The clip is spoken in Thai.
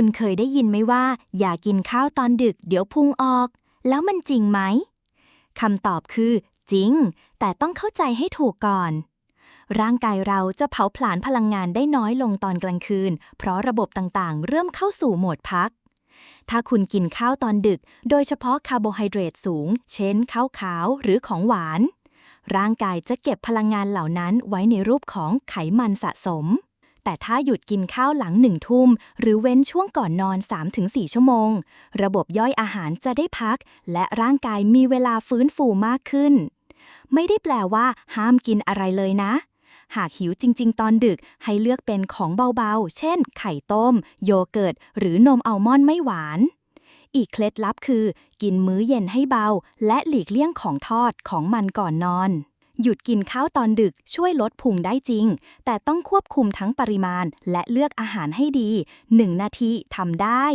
คุณเคยได้ยินไหมว่า อย่ากินข้าวตอนดึก เดี๋ยวพุงออก แล้วมันจริงไหมคำตอบคือ จริง แต่ต้องเข้าใจให้ถูกก่อน ร่างกายเราจะเผาผลาญพลังงานได้น้อยลงตอนกลางคืน เพราะระบบต่างๆ เริ่มเข้าสู่โหมดพัก ถ้าคุณกินข้าวตอนดึก โดยเฉพาะคาร์โบไฮเดรตสูง เช่นข้าวขาวหรือของหวาน ร่างกายจะเก็บพลังงานเหล่านั้นไว้ในรูปของไขมันสะสม แต่ถ้าหยุดกินข้าวหลังหนึ่งทุ่ม หรือเว้นช่วงก่อนนอน 3-4 ชั่วโมง ระบบย่อยอาหารจะได้พัก และร่างกายมีเวลาฟื้นฟูมากขึ้น ไม่ได้แปลว่าห้ามกินอะไรเลยนะ หากหิวจริง ๆ ตอนดึกให้เลือกเป็นของเบาๆ เช่น ไข่ต้ม โยเกิร์ต หรือนมอัลมอนด์ไม่หวานอีกเคล็ดลับคือ กินมื้อเย็นให้เบา และหลีกเลี่ยงของทอดของมันก่อนนอน หยุดกินข้าวตอนดึกช่วยลดพุงได้จริง แต่ต้องควบคุมทั้งปริมาณและเลือกอาหารให้ดี 1 นาทีทำได้